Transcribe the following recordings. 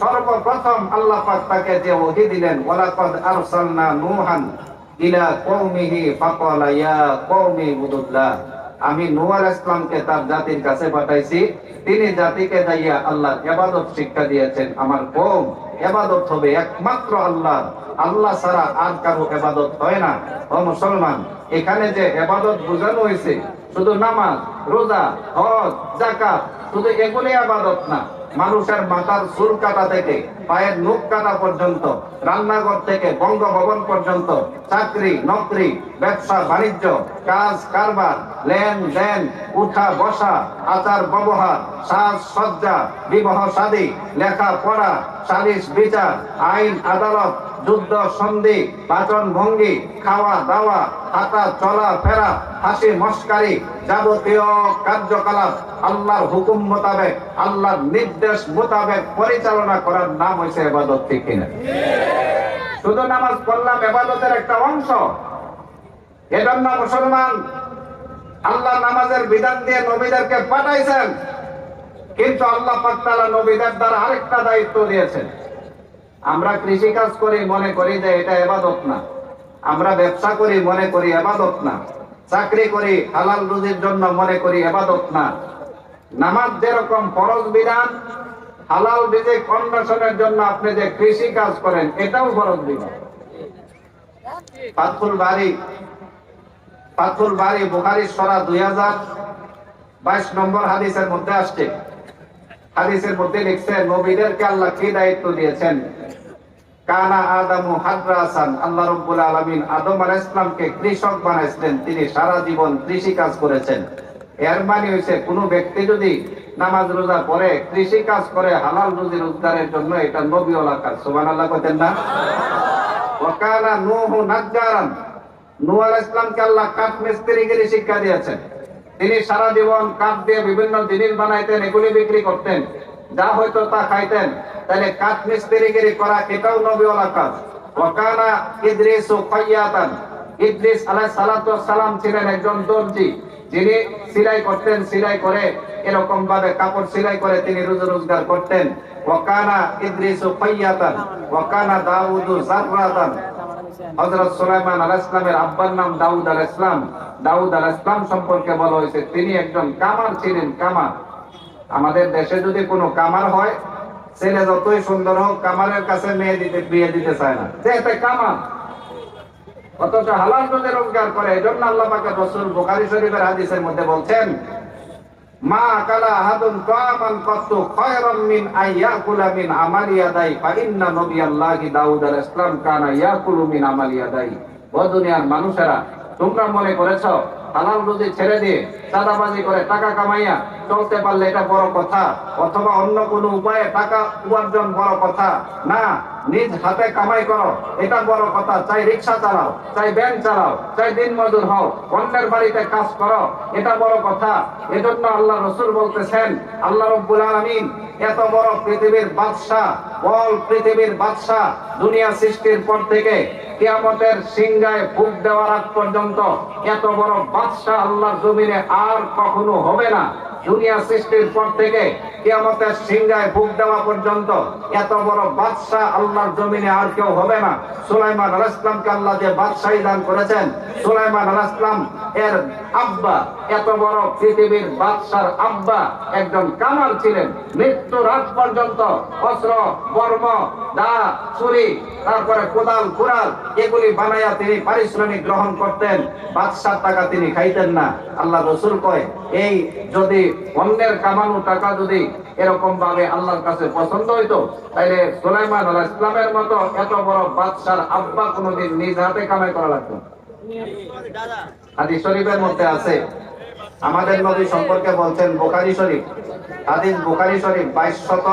সর্বপ্রথম আল্লাহ পাক তাকে যে ওহি দিলেন, ওয়ালাকাদ আরসালনা নূহান ইলা কওমিহি ফাকালা, ইয়া কওমি বুদুল্লাহ আমি নূহ ইসলামকে তার জাতির কাছে পাঠাইছি। তিনি জাতিকে যাইয়া আল্লাহর ইবাদত শিক্ষা দিয়েছেন। আমার কওম ইবাদত হবে একমাত্র আল্লাহ। আল্লাহ ছাড়া আর কারও ইবাদত হয় না। ও মুসলমান, এখানে যে ইবাদত বোঝানো হয়েছে, শুধু নামাজ, রোজা, হজ, যাকাত, শুধু এগুলি আবাদত না। মানুষের মাথার চুল কাটা থেকে পায়ের নখ কাটা পর্যন্ত, রান্নাঘর থেকে বঙ্গভবন পর্যন্ত, চাকরি, নকরি, ব্যবসা, বাণিজ্য, কাজ, কারবার লেন দেন উঠা, বসা, আচার, ব্যবহার, সাজ, সজ্জা, বিবাহ শাদী লেখা পড়া সালিশ, বিচার, আইন, আদালত, যুদ্ধ, সন্ধি, বাচন ভঙ্গি, খাওয়া, দাওয়া, হাঁটা, চলা, ফেরা, হাসি, মস্কারি, যাবতীয় কার্যকলাপ আল্লাহর হুকুম মোতাবেক, আল্লাহর নির্দেশ মোতাবেক পরিচালনা করার নাম হয়েছে এবাদত ঠিক কিনা শুধু নামাজ পড়লাম, এবাদতের একটা অংশ। এজন্য মুসলমান আল্লাহ নামাজের বিধান দিয়ে নবীদেরকে পাঠাইছেন। কিন্তু আল্লাহ পাক নবীদের দ্বারা আরেকটা দায়িত্ব দিয়েছেন। আমরা কৃষি কাজ করি, মনে করি যে এটা এবাদত না। আমরা ব্যবসা করি, মনে করি এবাদত না। চাকরি করি, হালাল রুজির জন্য মনে করি এবাদত না। নামাজ যেরকম ফরজ বিধান হালাল রিজিক অন্বেষণের জন্য আপনি যে কৃষি কাজ করেন, এটাও ফরজ বিধান পাথুল বাড়ি পাথুল বাড়ি, বুখারি সরা দুই হাজার বাইশ নম্বর হাদিসের মধ্যে আসছে। হাদিসের মধ্যে লিখছেন নবীদেরকে আল্লাহ কি দায়িত্ব দিয়েছেন? কানা আদামু হাদরাসান, আল্লাহ রব্বুল আলামিন আদম আলাইহিস ইসলামকে কৃষক বানাইছিলেন। তিনি সারা জীবন কৃষি কাজ করেছেন। এর মানে হইছে, কোন ব্যক্তি যদি নামাজ রোজা পড়ে কৃষি কাজ করে হালাল রুজি রোজগারের জন্য এটা নবীওয়ালা কাজ। না? ইসলামকে আল্লাহ কাঠ মিস্ত্রিগিরি শিক্ষা দিয়েছেন। তিনি কাঠ দিয়ে বিভিন্ন জিনিস বানাইতেন বিক্রি করতেন। যা হয়তো তা খাইতেন তাহলে কাঠ করা এটাও আলাইহিস সালাম ছিলেন একজন দর্জি। যিনি সেলাই করতেন, সেলাই করে এরকম ভাবে কাপড় সেলাই করে তিনি রোজ রোজগার করতেন। ওয়াকানা ইদ্রিস খাইয়াতান ওয়াকানা দাউদু জাররাতান হযরত সুলাইমান আলাইহিস সালামের আব্বার নাম দাউদ আলাইহিস সালাম। দাউদ আলাইহিস সালাম সম্পর্কে বলা হয়েছে, তিনি একজন কামার ছিলেন, কামার। আমাদের দেশে যদি কোনো কামার হয়, ছেলে যতই সুন্দর হোক, কামারের কাছে মেয়ে দিতে, বিয়ে দিতে চায় না। যে এটা কামার। অথচ হালাল রোজে রোজগার করে এই জন্য আল্লাহ পাকে রসুল বোকারি শরীফের হাদিসের মধ্যে বলছেন, মা কালা আহাদুন তাআমান কত খায়রাম মিন আইয়াকুলা মিন আমালি ইয়াদাই, ফা ইন্না নবিয়াল্লাহি দাউদ কানা ইয়াকুলু মিন ও দুনিয়ার মানুষেরা, তোমরা মনে করেছ হালাল রুজি ছেড়ে দিয়ে চাঁদাবাজি করে টাকা কামাইয়া চলতে পারলে এটা বড় কথা, অথবা অন্য কোনো উপায়ে টাকা উপার্জন বড় কথা। না, নিজ হাতে কামাই করো, এটা বড় কথা। চাই রিক্সা চালাও, চাই ব্যাংক চালাও, চাই দিন মজুর হও, অন্যের বাড়িতে কাজ করো, এটা বড় কথা। এজন্য আল্লাহ রসুল বলতেছেন, আল্লাহ রব্বুল আলামিন এত বড় পৃথিবীর বাদশাহ, বল পৃথিবীর বাদশাহ দুনিয়া সৃষ্টির পর থেকে কিয়ামতের সিংহায় বুক দেওয়ার আগ পর্যন্ত এত বড় বাদশাহ আল্লাহর জমিনে আর কখনো হবে না। দুনিয়া সৃষ্টির পর থেকে কিয়ামতের সিংহায় ফুক দেওয়া পর্যন্ত এত বড় বাদশাহ আল্লাহর জমিনে আর কেউ হবে না। সুলাইমান আলাইহিস সালামকে আল্লাহ যে বাদশাহী দান করেছেন, সুলাইমান আলাইহিস সালাম এর আব্বা, এত বড় পৃথিবীর বাদশার আব্বা, একজন কামাল ছিলেন। মৃত্যু রাত পর্যন্ত অস্ত্র, বর্ম, দা, ছুরি, তারপরে কোদাল, কুড়াল, এগুলি বানাইয়া তিনি পারিশ্রমিক গ্রহণ করতেন। বাদশার টাকা তিনি খাইতেন না। আল্লাহ রসুল কয়, এই যদি অন্যের কামানো টাকা যদি এরকম ভাবে আল্লাহর কাছে পছন্দ হইতো, তাইলে সুলাইমান আলাহ ইসলামের মতো এত বড় বাদশার আব্বা কোনোদিন নিজ হাতে কামাই করা লাগতো। হাদিস শরীফের মধ্যে আছে, আমাদের নবী সম্পর্কে বলছেন বোখারি শরীফ। হাদিস বোখারি শরীফ বাইশ শত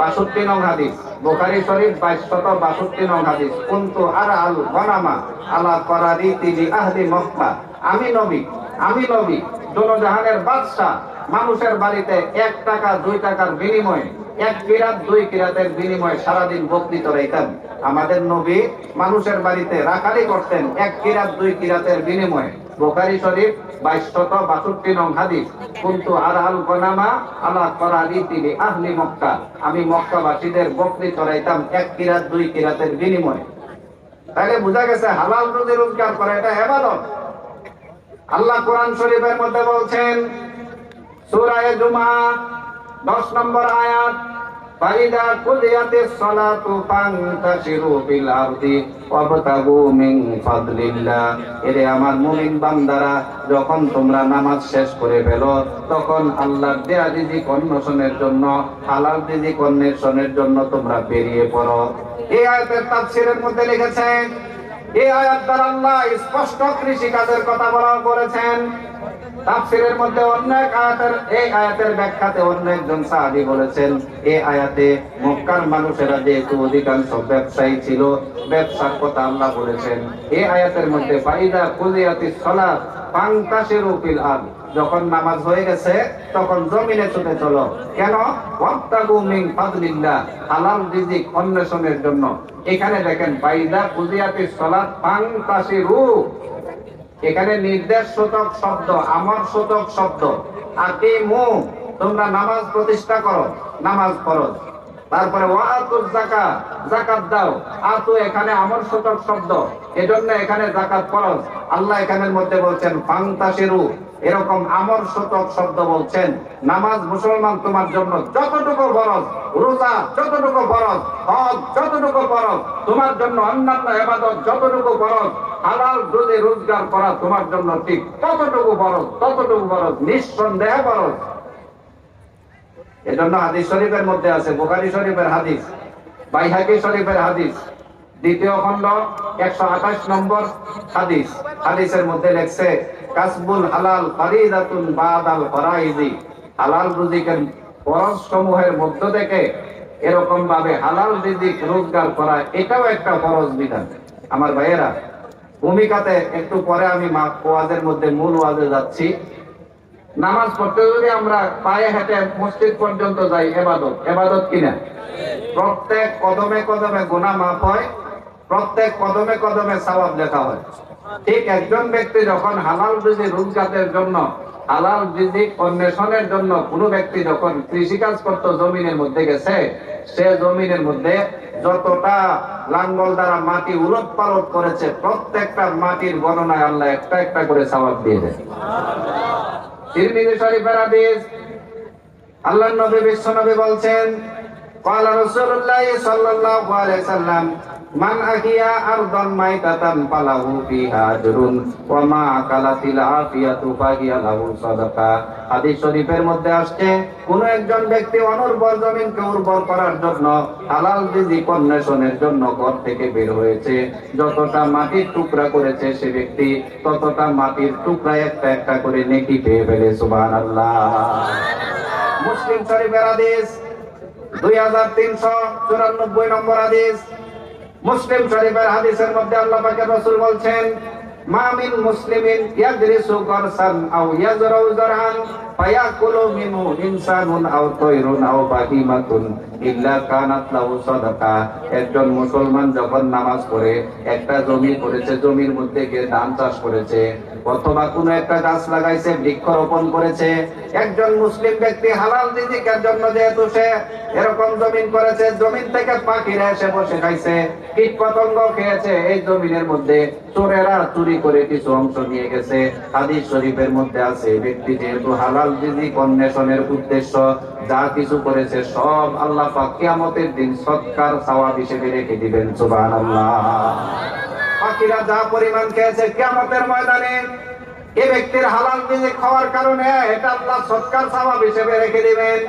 বাষট্টি নং হাদিস। বোখারি শরীফ বাইশ শত বাষট্টি নং হাদিস। কুন্তু আর আল গনামা আলা করারি তিনি আহলি মক্কা। আমি নবী আমি নবী, জনজাহানের বাদশাহ। মানুষের বাড়িতে এক টাকা, দুই টাকার বিনিময়ে, এক কিরাত, দুই কিরাতের বিনিময়ে সারাদিন বক্তৃত রেখেন আমাদের নবী মানুষের বাড়িতে রাখালি করতেন, এক কিরাত, দুই কিরাতের বিনিময়ে। বোখারি শরীফ বাষট্টি নং হাদিস, কিন্তু আল আহলি মক্কা। আমি মক্কাবাসীদের বকরি চড়াইতাম এক কিরাত, দুই কিরাতের বিনিময়ে। তাহলে বোঝা গেছে হালাল রুজি রোজগার করা, এটা আল্লাহ কোরআন শরীফের মধ্যে বলছেন সূরায়ে জুমা 10 নম্বর আয়াত এরে আমার যখন তোমরা নামাজ শেষ করে ফেলো, তখন আল্লাহর দেয়া রিজিক অন্বেষণের জন্য, হালাল রিজিক অন্বেষণের জন্য তোমরা বেরিয়ে পড়ো। এই আয়াতের তাফসীরের মধ্যে লিখেছেন এই আয়াত দ্বারা আল্লাহ স্পষ্ট কৃষি কাজের কথা বলা করেছেন তাফসিরের মধ্যে অনেক আয়াতের, এই আয়াতের ব্যাখ্যাতে অন্য একজন সাহাবী বলেছেন এই আয়াতে মক্কার মানুষেরা যেহেতু অধিকাংশ ব্যবসায়ী ছিল, ব্যবসার কথা আল্লাহ বলেছেন। এই আয়াতের মধ্যে, ফাইদা কুলিয়াতি সালাত ফান্তাশিরু ফিল আরদ। যখন নামাজ হয়ে গেছে, তখন জমিনে ছুটে চলো। কেন? ওয়াক্তাগু মিন হালাল রিজিক অন্বেষণের জন্য। এখানে দেখেন বাইদা কুদিয়াতি সালাত ফান্তাশিরু। এখানে নির্দেশ সূচক শব্দ আমার সূচক শব্দ। আর মু তোমরা নামাজ প্রতিষ্ঠা করো, নামাজ ফরজ তারপরে ওয়াতু জাকাত জাকাত দাও। আতু এখানে আমর সূচক শব্দ, এজন্য এখানে জাকাত ফরজ। আল্লাহ এখানের মধ্যে বলছেন ফান্তাশিরু এরকম আমর সূচক শব্দ বলছেন, নামাজ মুসলমান তোমার জন্য যতটুকু ফরজ, রোজা যতটুকু ফরজ, হজ যতটুকু ফরজ, তোমার জন্য অন্যান্য ইবাদত যতটুকু ফরজ, হালাল রুজি রোজগার করা তোমার জন্য ঠিক, ততটুকু ফরজ ততটুকু ফরজ, নিঃসন্দেহে ফরজ। এজন্য হাদিস শরীফের মধ্যে আছে, বুখারী শরীফের হাদিস, বাইহাকি শরীফের হাদিস, দ্বিতীয় খণ্ড একশো আঠাশ নম্বর হাদিস, হাদিসের মধ্যে লেখছে কাসবুল হালাল ফারিদাতুন হালাল রুজিকের ফরজ সমূহের মধ্য থেকে এরকম ভাবে হালাল রিজিক রোজগার করা, এটাও একটা ফরজ বিধান। আমার ভাইয়েরা, ভূমিকাতে একটু পরে আমি ওয়াজের মধ্যে মূল ওয়াজে যাচ্ছি। নামাজ পড়তে যদি আমরা পায়ে হেঁটে মসজিদ পর্যন্ত যাই, এবাদত এবাদত কিনা? প্রত্যেক কদমে কদমে গুনাহ মাফ হয়, প্রত্যেক কদমে কদমে সওয়াব লেখা হয়। ঠিক একজন ব্যক্তি যখন হালাল রুজি রোজগারের জন্য, হালাল রিজিক অন্বেষণের জন্য কোনো ব্যক্তি যখন কৃষিকাজ করত জমিনের মধ্যে গেছে, সে জমিনের মধ্যে যতটা লাঙ্গল দ্বারা মাটি উলট পালট করেছে, প্রত্যেকটা মাটির গণনায় আল্লাহ একটা একটা করে সওয়াব দিয়ে দেয় আল্লাহর নবী বিশ্ব নবী বলছেন قال رسول الله صلى الله عليه وسلم من أحيا أرضا ميتة فله فيها أجر وما أكلت العافية فهي له صدقة হাদিস শরীফের মধ্যে আসছে কোন একজন ব্যক্তি অনুর্বর জমিনকে উর্বর করার জন্য হালাল রিজিক অন্বেষণের জন্য ঘর থেকে বের হয়েছে যতটা মাটির টুকরা করেছে সে ব্যক্তি ততটা মাটির টুকরা একটা একটা করে নেকি পেয়ে ফেলে সুবহানাল্লাহ মুসলিম শরীফের হাদিস দুই হাজার তিনশো চুরানব্বই নম্বর মুসলিম শরীফের মধ্যে আল্লাহ রসুল বলছেন, মা মিন মুসলিমিন ইয়াদরিসু আও ইয়াজরাউ ফায়াকুলু ইনসানুন আও আও বাহিমাতুন ইল্লা কানাত লাহু সাদাকা। একজন মুসলমান যখন নামাজ পড়ে, একটা জমি করেছে জমির মধ্যে গিয়ে ধান চাষ করেছে, অথবা কোনো একটা গাছ লাগাইছে, বৃক্ষরোপণ করেছে একজন মুসলিম ব্যক্তি হালাল রিজিকের জন্য যেহেতু সে এরকম জমিন করেছে, জমিন থেকে পাখিরা এসে বসে খাইছে কীট পতঙ্গ খেয়েছে, এই জমিনের মধ্যে চোরেরা চুরি করে কিছু অংশ নিয়ে গেছে। হাদিস শরীফের মধ্যে আছে, ব্যক্তি যেহেতু হালাল রিজিক অন্বেষণের উদ্দেশ্য, যা কিছু করেছে সব আল্লাহ পাক কিয়ামতের দিন সৎকার, সওয়াব হিসেবে রেখে দিবেন, সুবহানাল্লাহ। পাখিরা যা পরিমাণ খেয়েছে, কিয়ামতের ময়দানে এই ব্যক্তির হালাল রিজিক খাওয়ার কারণে এটা আল্লাহ সৎকার সওয়াব হিসেবে রেখে দিবেন।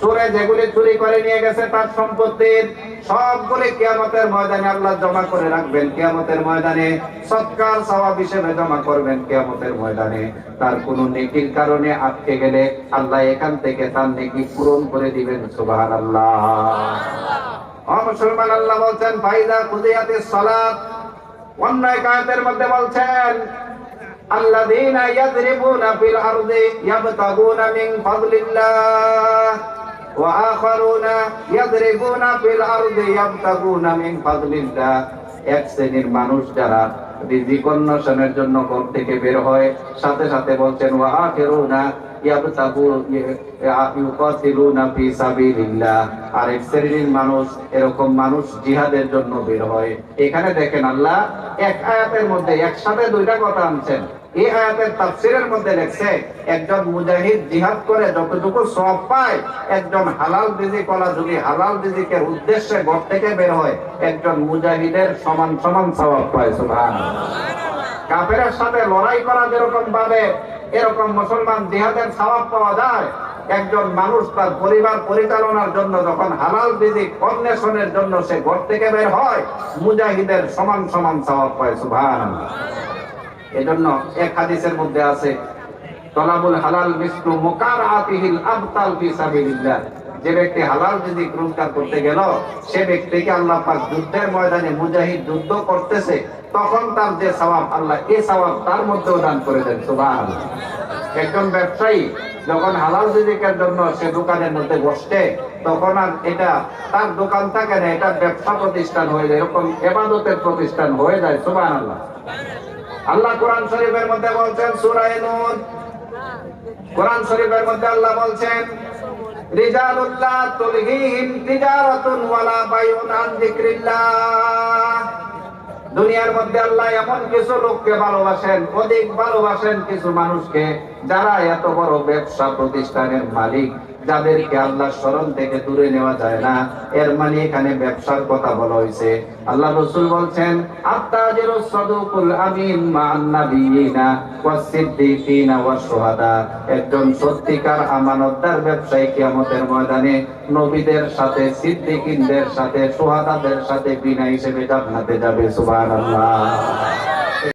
চোরে যেগুলি চুরি করে নিয়ে গেছে তার সম্পত্তির সবগুলি কিয়ামতের ময়দানে আল্লাহ জমা করে রাখবেন। কিয়ামতের ময়দানে সৎকার সওয়াব হিসেবে জমা করবেন কিয়ামতের ময়দানে। তার কোন নেকির কারণে আটকে গেলে আল্লাহ এখান থেকে তার নেকি পূরণ করে দিবেন, সুবহানাল্লাহ। মুসলমান, আল্লাহ বলছেন, ফাইদা কুদিয়াতিস সালাত। অন্য এক মধ্যে বলছেন الذين يضربون في الأرض يبتغون من فضل الله وآخرون يضربون في الأرض يبتغون من فضل الله এক শ্রেণীর মানুষ যারা রিজিক অন্বেষণের জন্য ঘর থেকে বের হয়, সাথে সাথে বলছেন, ওয়া মানুষ এরকম মানুষ জিহাদের জন্য বের হয়। এখানে দেখেন আল্লাহ এক আয়াতের মধ্যে একসাথে দুইটা কথা আনছেন। এই আয়াতের তাফসিরের মধ্যে লেখছে, একজন মুজাহিদ জিহাদ করে যতটুকু সব পায়, একজন হালাল রিজিক কলা যদি হালাল রিজিকের উদ্দেশ্যে ঘর থেকে বের হয়, একজন মুজাহিদের সমান সমান পায় কাফেরের সাথে লড়াই করা যেরকম ভাবে, এরকম মুসলমান জিহাদের সওয়াব পাওয়া যায়। একজন মানুষ তার পরিবার পরিচালনার জন্য যখন হালাল রিজিক অন্বেষণের জন্য সে ঘর থেকে বের হয়, মুজাহিদের সমান সমান সওয়াব পায়, সুবহানাল্লাহ। এজন্য এক হাদিসের মধ্যে আছে, তলাবুল হালাল মিসলু মুকারাতিহিল আবতাল ফি যে ব্যক্তি হালাল রিজিক রোজগার করতে গেল, সে ব্যক্তিকে আল্লাহ পাক যুদ্ধের ময়দানে মুজাহিদ যুদ্ধ করতেছে, তখন তার যে সওয়াব, আল্লাহ এই সওয়াব তার মধ্যেও দান করে দেন, সুবহানাল্লাহ। একজন ব্যবসায়ী যখন হালাল রিজিকের জন্য সে দোকানের মধ্যে বসছে তখন আর এটা তার দোকান থাকে না, এটা ব্যবসা প্রতিষ্ঠান হয়ে যায়, এরকম এবাদতের প্রতিষ্ঠান হয়ে যায়, সুবহানাল্লাহ। আল্লাহ কোরআন শরীফের মধ্যে বলছেন, সূরা নূর। কোরআন শরীফের মধ্যে আল্লাহ বলছেন, রিজালুল্লাহ তুলহিহিম তিজারাতুন ওয়ালা বাইউন আন দুনিয়ার মধ্যে আল্লাহ এমন কিছু লোককে ভালোবাসেন, অধিক ভালোবাসেন কিছু মানুষকে, যারা এত বড় ব্যবসা প্রতিষ্ঠানের মালিক। যাদেরকে আল্লাহ স্মরণ থেকে দূরে নেওয়া যায় না, এর মানে এখানে ব্যবসার কথা বলা হয়েছে। আল্লাহ রসুল বলছেন একজন সত্যিকার আমানতদার ব্যবসায়ী কিয়ামতের ময়দানে নবীদের সাথে, সিদ্দিকিনদের সাথে, শুহাদাদের সাথে বিনা হিসেবে জান্নাতে যাবে, সুবহানাল্লাহ।